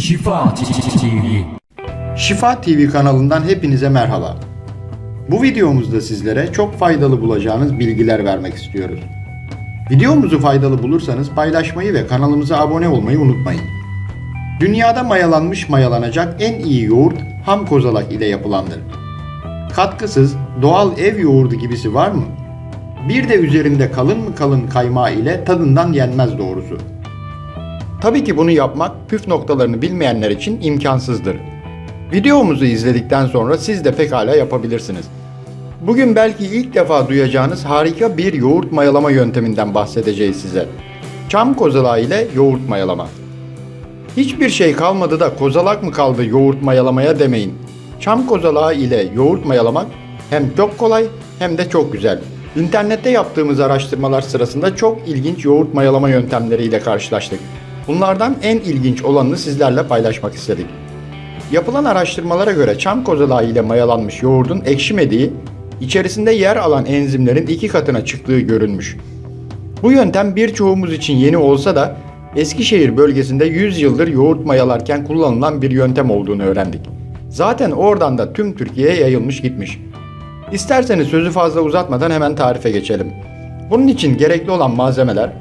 Şifa TV. Şifa TV kanalından hepinize merhaba. Bu videomuzda sizlere çok faydalı bulacağınız bilgiler vermek istiyoruz. Videomuzu faydalı bulursanız paylaşmayı ve kanalımıza abone olmayı unutmayın. Dünyada mayalanmış mayalanacak en iyi yoğurt ham kozalak ile yapılandır. Katkısız, doğal ev yoğurdu gibisi var mı? Bir de üzerinde kalın mı kalın kaymağı ile tadından yenmez doğrusu. Tabii ki bunu yapmak püf noktalarını bilmeyenler için imkansızdır. Videomuzu izledikten sonra siz de pekala yapabilirsiniz. Bugün belki ilk defa duyacağınız harika bir yoğurt mayalama yönteminden bahsedeceğiz size. Çam kozalağı ile yoğurt mayalama. Hiçbir şey kalmadı da kozalak mı kaldı yoğurt mayalamaya demeyin. Çam kozalağı ile yoğurt mayalamak hem çok kolay hem de çok güzel. İnternette yaptığımız araştırmalar sırasında çok ilginç yoğurt mayalama yöntemleriyle karşılaştık. Bunlardan en ilginç olanını sizlerle paylaşmak istedik. Yapılan araştırmalara göre çam kozalağı ile mayalanmış yoğurdun ekşimediği, içerisinde yer alan enzimlerin iki katına çıktığı görülmüş. Bu yöntem birçoğumuz için yeni olsa da Eskişehir bölgesinde 100 yıldır yoğurt mayalarken kullanılan bir yöntem olduğunu öğrendik. Zaten oradan da tüm Türkiye'ye yayılmış gitmiş. İsterseniz sözü fazla uzatmadan hemen tarife geçelim. Bunun için gerekli olan malzemeler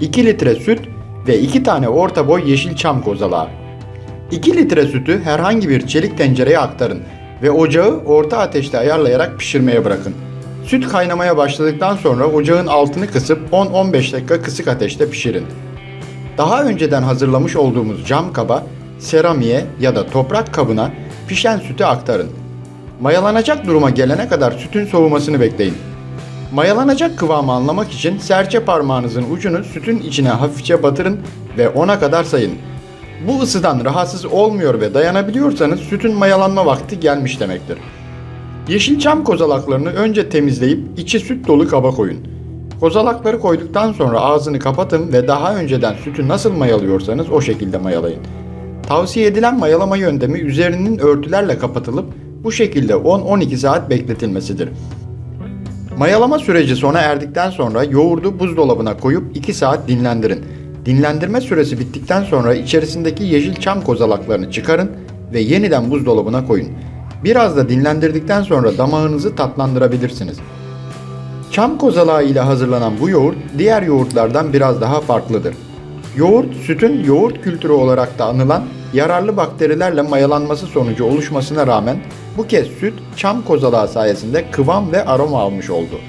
2 litre süt ve 2 tane orta boy yeşil çam kozalağı. 2 litre sütü herhangi bir çelik tencereye aktarın ve ocağı orta ateşte ayarlayarak pişirmeye bırakın. Süt kaynamaya başladıktan sonra ocağın altını kısıp 10-15 dakika kısık ateşte pişirin. Daha önceden hazırlamış olduğumuz cam kaba, seramiye ya da toprak kabına pişen sütü aktarın. Mayalanacak duruma gelene kadar sütün soğumasını bekleyin. Mayalanacak kıvamı anlamak için serçe parmağınızın ucunu sütün içine hafifçe batırın ve 10'a kadar sayın. Bu ısıdan rahatsız olmuyor ve dayanabiliyorsanız sütün mayalanma vakti gelmiş demektir. Yeşilçam kozalaklarını önce temizleyip içi süt dolu kaba koyun. Kozalakları koyduktan sonra ağzını kapatın ve daha önceden sütü nasıl mayalıyorsanız o şekilde mayalayın. Tavsiye edilen mayalama yöntemi üzerinin örtülerle kapatılıp bu şekilde 10-12 saat bekletilmesidir. Mayalama süreci sona erdikten sonra yoğurdu buzdolabına koyup 2 saat dinlendirin. Dinlendirme süresi bittikten sonra içerisindeki yeşil çam kozalaklarını çıkarın ve yeniden buzdolabına koyun. Biraz da dinlendirdikten sonra damağınızı tatlandırabilirsiniz. Çam kozalağı ile hazırlanan bu yoğurt diğer yoğurtlardan biraz daha farklıdır. Yoğurt, sütün yoğurt kültürü olarak da anılan yararlı bakterilerle mayalanması sonucu oluşmasına rağmen bu kez süt çam kozalağı sayesinde kıvam ve aroma almış oldu.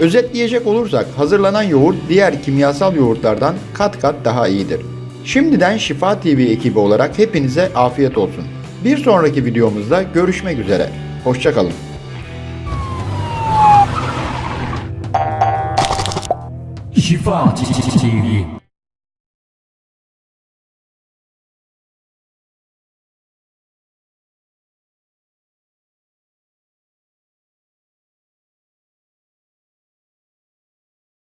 Özetleyecek olursak hazırlanan yoğurt diğer kimyasal yoğurtlardan kat kat daha iyidir. Şimdiden Şifa TV ekibi olarak hepinize afiyet olsun. Bir sonraki videomuzda görüşmek üzere. Hoşçakalın. Şifa TV.